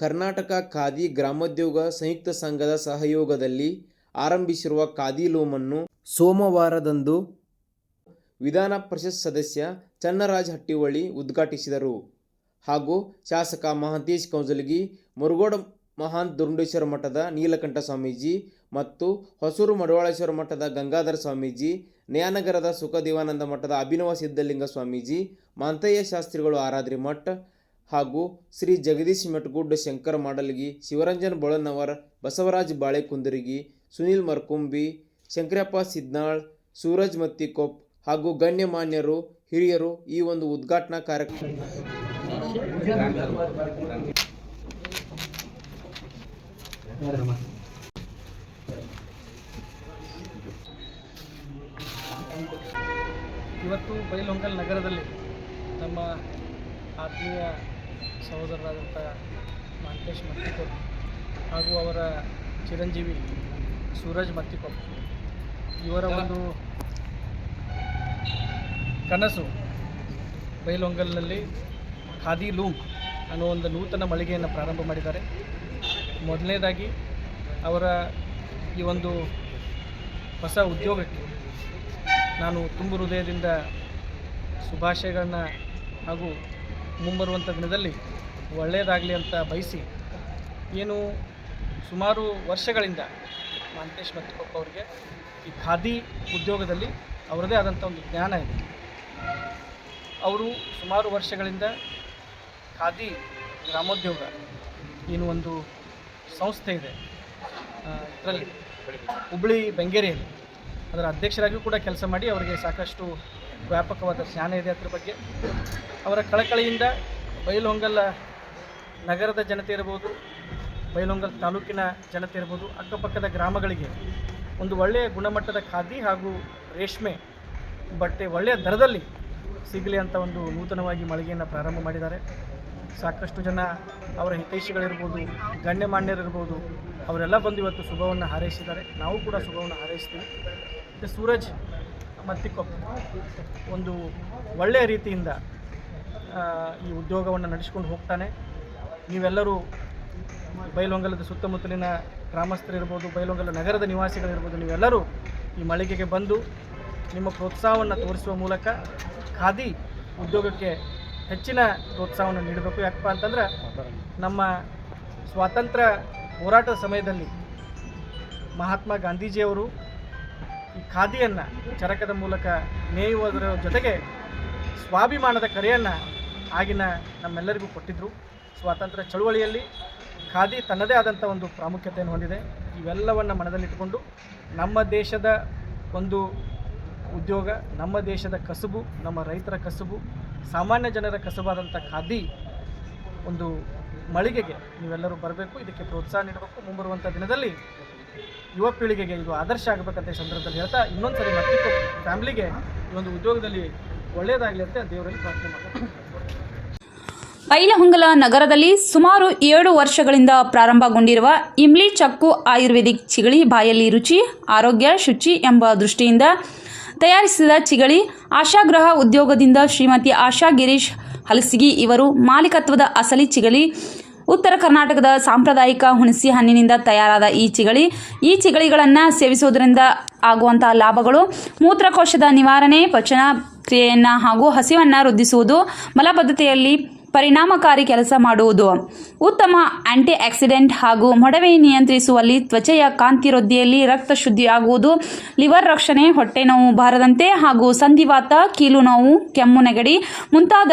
ಕರ್ನಾಟಕ ಖಾದಿ ಗ್ರಾಮೋದ್ಯೋಗ ಸಂಯುಕ್ತ ಸಂಘದ ಸಹಯೋಗದಲ್ಲಿ ಆರಂಭಿಸಿರುವ ಖಾದಿ ಲೋಮನ್ನು ಸೋಮವಾರದಂದು ವಿಧಾನ ಪರಿಷತ್ ಸದಸ್ಯ ಚನ್ನರಾಜ್ ಹಟ್ಟಿಹೊಳಿ ಉದ್ಘಾಟಿಸಿದರು. ಹಾಗೂ ಶಾಸಕ ಮಹಾಂತೇಶ್ ಕೌಜಲಗಿ, ಮುರುಗೋಡ ಮಹಾಂತ್ ದುರುಂಡೇಶ್ವರ ಮಠದ ನೀಲಕಂಠ ಸ್ವಾಮೀಜಿ ಮತ್ತು ಹೊಸೂರು ಮಡವಾಳೇಶ್ವರ ಮಠದ ಗಂಗಾಧರ ಸ್ವಾಮೀಜಿ ನಯಾನಗರದ ಸುಖದೇವಾನಂದ ಮಠದ ಅಭಿನವ ಸಿದ್ಧಲಿಂಗ ಸ್ವಾಮೀಜಿ, ಮಾಂತಯ್ಯ ಶಾಸ್ತ್ರಿಗಳು ಆರಾಧ್ರಿ ಮಠ ಹಾಗೂ ಶ್ರೀ ಜಗದೀಶ್ ಮೆಟ್ಗುಡ್ ಶಂಕರ ಮಾಡಲ್ಗಿ, ಶಿವರಂಜನ್ ಬೊಳನವರ್, ಬಸವರಾಜ್ ಬಾಳೆಕುಂದರಿಗಿ, ಸುನಿಲ್ ಮರ್ಕುಂಬಿ, ಶಂಕರಪ್ಪ ಸಿದ್ನಾಳ್, ಸೂರಜ್ ಮತ್ತಿಕೊಪ್ ಹಾಗೂ ಗಣ್ಯಮಾನ್ಯರು, ಹಿರಿಯರು ಈ ಒಂದು ಉದ್ಘಾಟನಾ ಕಾರ್ಯಕ್ರಮ. ಇವತ್ತು ಬೈಲಹೊಂಗಲ್ ನಗರದಲ್ಲಿ ನಮ್ಮ ಆತ್ಮೀಯ ಸಹೋದರರಾದಂಥ ಮಾಂತೇಶ್ ಮತ್ತಿಕೊಪ್ಪ ಹಾಗೂ ಅವರ ಚಿರಂಜೀವಿ ಸೂರಜ್ ಮತ್ತಿಕೊಪ್ಪ ಇವರ ಒಂದು ಕನಸು ಬೈಲೊಂಗಲ್ನಲ್ಲಿ ಖಾದಿ ಲೂಮ್ ಅನ್ನೋ ಒಂದು ನೂತನ ಮಳಿಗೆಯನ್ನು ಪ್ರಾರಂಭ ಮಾಡಿದ್ದಾರೆ. ಮೊದಲನೇದಾಗಿ ಅವರ ಈ ಒಂದು ಹೊಸ ಉದ್ಯೋಗಕ್ಕೆ ನಾನು ತುಂಬು ಹೃದಯದಿಂದ ಶುಭಾಶಯಗಳನ್ನ ಹಾಗೂ ಮುಂಬರುವಂಥ ದಿನದಲ್ಲಿ ಒಳ್ಳೆಯದಾಗಲಿ ಅಂತ ಬಯಸಿ ಏನು ಸುಮಾರು ವರ್ಷಗಳಿಂದ ಮಹಂತೇಶ್ ಮತ್ತಿಕೊಪ್ಪ ಅವರಿಗೆ ಈ ಖಾದಿ ಉದ್ಯೋಗದಲ್ಲಿ ಅವರದೇ ಆದಂಥ ಒಂದು ಜ್ಞಾನ ಇದೆ. ಅವರು ಸುಮಾರು ವರ್ಷಗಳಿಂದ ಖಾದಿ ಗ್ರಾಮೋದ್ಯೋಗ ಏನು ಒಂದು ಸಂಸ್ಥೆ ಇದೆ. ಇದರಲ್ಲಿ ಹುಬ್ಬಳ್ಳಿ ಬೆಂಗೇರಿಯಲ್ಲಿ. ಅದರ ಅಧ್ಯಕ್ಷರಾಗಿಯೂ ಕೂಡ ಕೆಲಸ ಮಾಡಿ ಅವರಿಗೆ ಸಾಕಷ್ಟು ವ್ಯಾಪಕವಾದ ಜ್ಞಾನ ಇದೆ ಅದ್ರ ಬಗ್ಗೆ. ಅವರ ಕಳಕಳಿಯಿಂದ ಬೈಲಹೊಂಗಲ ನಗರದ ಜನತೆ ಇರ್ಬೋದು ಬೈಲಹೊಂಗಲ್ ತಾಲೂಕಿನ ಜನತೆ ಇರ್ಬೋದು ಅಕ್ಕಪಕ್ಕದ ಗ್ರಾಮಗಳಿಗೆ ಒಂದು ಒಳ್ಳೆಯ ಗುಣಮಟ್ಟದ ಖಾದಿ ಹಾಗೂ ರೇಷ್ಮೆ ಬಟ್ಟೆ ಒಳ್ಳೆಯ ದರದಲ್ಲಿ ಸಿಗಲಿ ಅಂತ ಒಂದು ನೂತನವಾಗಿ ಮಳಿಗೆಯನ್ನು ಪ್ರಾರಂಭ ಮಾಡಿದ್ದಾರೆ. ಸಾಕಷ್ಟು ಜನ ಅವರ ಹಿತೈಷಿಗಳಿರ್ಬೋದು, ಗಣ್ಯಮಾನ್ಯರಿರ್ಬೋದು, ಅವರೆಲ್ಲ ಬಂದು ಇವತ್ತು ಶುಭವನ್ನು ಹಾರೈಸಿದ್ದಾರೆ. ನಾವು ಕೂಡ ಶುಭವನ್ನು ಹಾರೈಸ್ತೀವಿ. ಮತ್ತು ಸೂರಜ್ ಮತ್ತಿಕೊಪ್ಪ ಒಂದು ಒಳ್ಳೆಯ ರೀತಿಯಿಂದ ಈ ಉದ್ಯೋಗವನ್ನು ನಡೆಸ್ಕೊಂಡು ಹೋಗ್ತಾನೆ. ನೀವೆಲ್ಲರೂ ಬೈಲೊಂಗಲದ ಸುತ್ತಮುತ್ತಲಿನ ಗ್ರಾಮಸ್ಥರಿರ್ಬೋದು ಬೈಲೊಂಗಲ ನಗರದ ನಿವಾಸಿಗಳಿರ್ಬೋದು, ನೀವೆಲ್ಲರೂ ಈ ಮಳಿಗೆಗೆ ಬಂದು ನಿಮ್ಮ ಪ್ರೋತ್ಸಾಹವನ್ನು ತೋರಿಸುವ ಮೂಲಕ ಖಾದಿ ಉದ್ಯೋಗಕ್ಕೆ ಹೆಚ್ಚಿನ ಪ್ರೋತ್ಸಾಹವನ್ನು ನೀಡಬೇಕು. ಯಾಕಪ್ಪ ಅಂತಂದ್ರೆ ನಮ್ಮ ಸ್ವಾತಂತ್ರ್ಯ ಹೋರಾಟದ ಸಮಯದಲ್ಲಿ ಮಹಾತ್ಮ ಗಾಂಧೀಜಿಯವರು ಈ ಖಾದಿಯನ್ನು ಚರಕದ ಮೂಲಕ ನೇಯುವುದರ ಜೊತೆಗೆ ಸ್ವಾಭಿಮಾನದ ಕರೆಯನ್ನು ಆಗಿನ ನಮ್ಮೆಲ್ಲರಿಗೂ ಕೊಟ್ಟಿದ್ದರು ಸ್ವಾತಂತ್ರ್ಯ ಚಳುವಳಿಯಲ್ಲಿ ಖಾದಿ ತನ್ನದೇ ಆದಂಥ ಒಂದು ಪ್ರಾಮುಖ್ಯತೆಯನ್ನು ಹೊಂದಿದೆ. ಇವೆಲ್ಲವನ್ನು ಮನದಲ್ಲಿಟ್ಟುಕೊಂಡು ನಮ್ಮ ದೇಶದ ಒಂದು ಉದ್ಯೋಗ, ನಮ್ಮ ದೇಶದ ಕಸುಬು, ನಮ್ಮ ರೈತರ ಕಸುಬು, ಸಾಮಾನ್ಯ ಜನರ ಕಸುಬಾದಂಥ ಖಾದಿ ಒಂದು ಮಳಿಗೆಗೆ ನೀವೆಲ್ಲರೂ ಬರಬೇಕು. ಇದಕ್ಕೆ ಪ್ರೋತ್ಸಾಹ ನೀಡಬೇಕು. ಮುಂಬರುವಂಥ ದಿನದಲ್ಲಿ ಯುವ ಪೀಳಿಗೆಗೆ ಇದು ಆದರ್ಶ ಆಗಬೇಕಂತ ಈ ಸಂದರ್ಭದಲ್ಲಿ ಹೇಳ್ತಾ ಇನ್ನೊಂದು ಸರಿ ಮತ್ತೆ ಫ್ಯಾಮ್ಲಿಗೆ ಈ ಒಂದು ಉದ್ಯೋಗದಲ್ಲಿ ಒಳ್ಳೆಯದಾಗಲಿ ಅಂತ ದೇವರಲ್ಲಿ ಪ್ರಾರ್ಥನೆ ಮಾಡ್ತೀನಿ ಐಲಹೊಂಗಲ ನಗರದಲ್ಲಿ ಸುಮಾರು ಏಳು ವರ್ಷಗಳಿಂದ ಪ್ರಾರಂಭಗೊಂಡಿರುವ ಇಮ್ಲಿ ಚಕ್ಕು ಆಯುರ್ವೇದಿಕ್ ಚಿಗಳಿ ಬಾಯಲ್ಲಿ ರುಚಿ, ಆರೋಗ್ಯ, ಶುಚಿ ಎಂಬ ದೃಷ್ಟಿಯಿಂದ ತಯಾರಿಸಿದ ಚಿಗಳಿ ಆಶಾಗ್ರಹ ಉದ್ಯೋಗದಿಂದ ಶ್ರೀಮತಿ ಆಶಾ ಗಿರೀಶ್ ಹಲಸಿಗಿ ಇವರು ಮಾಲೀಕತ್ವದ ಅಸಲಿ ಚಿಗಳಿ. ಉತ್ತರ ಕರ್ನಾಟಕದ ಸಾಂಪ್ರದಾಯಿಕ ಹುಣಸಿ ಹಣ್ಣಿನಿಂದ ತಯಾರಾದ ಈ ಚಿಗಳಿ. ಈ ಚಿಗಳಿಗಳನ್ನು ಸೇವಿಸುವುದರಿಂದ ಆಗುವಂತಹ ಲಾಭಗಳು ಮೂತ್ರಕೋಶದ ನಿವಾರಣೆ, ಪಚನ ಕ್ರಿಯೆಯನ್ನು ಹಾಗೂ ಹಸಿವನ್ನು ವೃದ್ಧಿಸುವುದು, ಮಲಬದ್ಧತೆಯಲ್ಲಿ ಪರಿಣಾಮಕಾರಿ ಕೆಲಸ ಮಾಡುವುದು. ಉತ್ತಮ ಆಂಟಿ ಆಕ್ಸಿಡೆಂಟ್ ಹಾಗೂ ಮೊಡವೆ ನಿಯಂತ್ರಿಸುವಲ್ಲಿ ತ್ವಚೆಯ ಕಾಂತಿ ವೃದ್ಧಿಯಲ್ಲಿ ರಕ್ತ ಶುದ್ಧಿಯಾಗುವುದು, ಲಿವರ್ ರಕ್ಷಣೆ ಹೊಟ್ಟೆ ನೋವು ಬಾರದಂತೆ ಹಾಗೂ ಸಂಧಿವಾತ ಕೀಲು ನೋವು ಕೆಮ್ಮು ನೆಗಡಿ ಮುಂತಾದ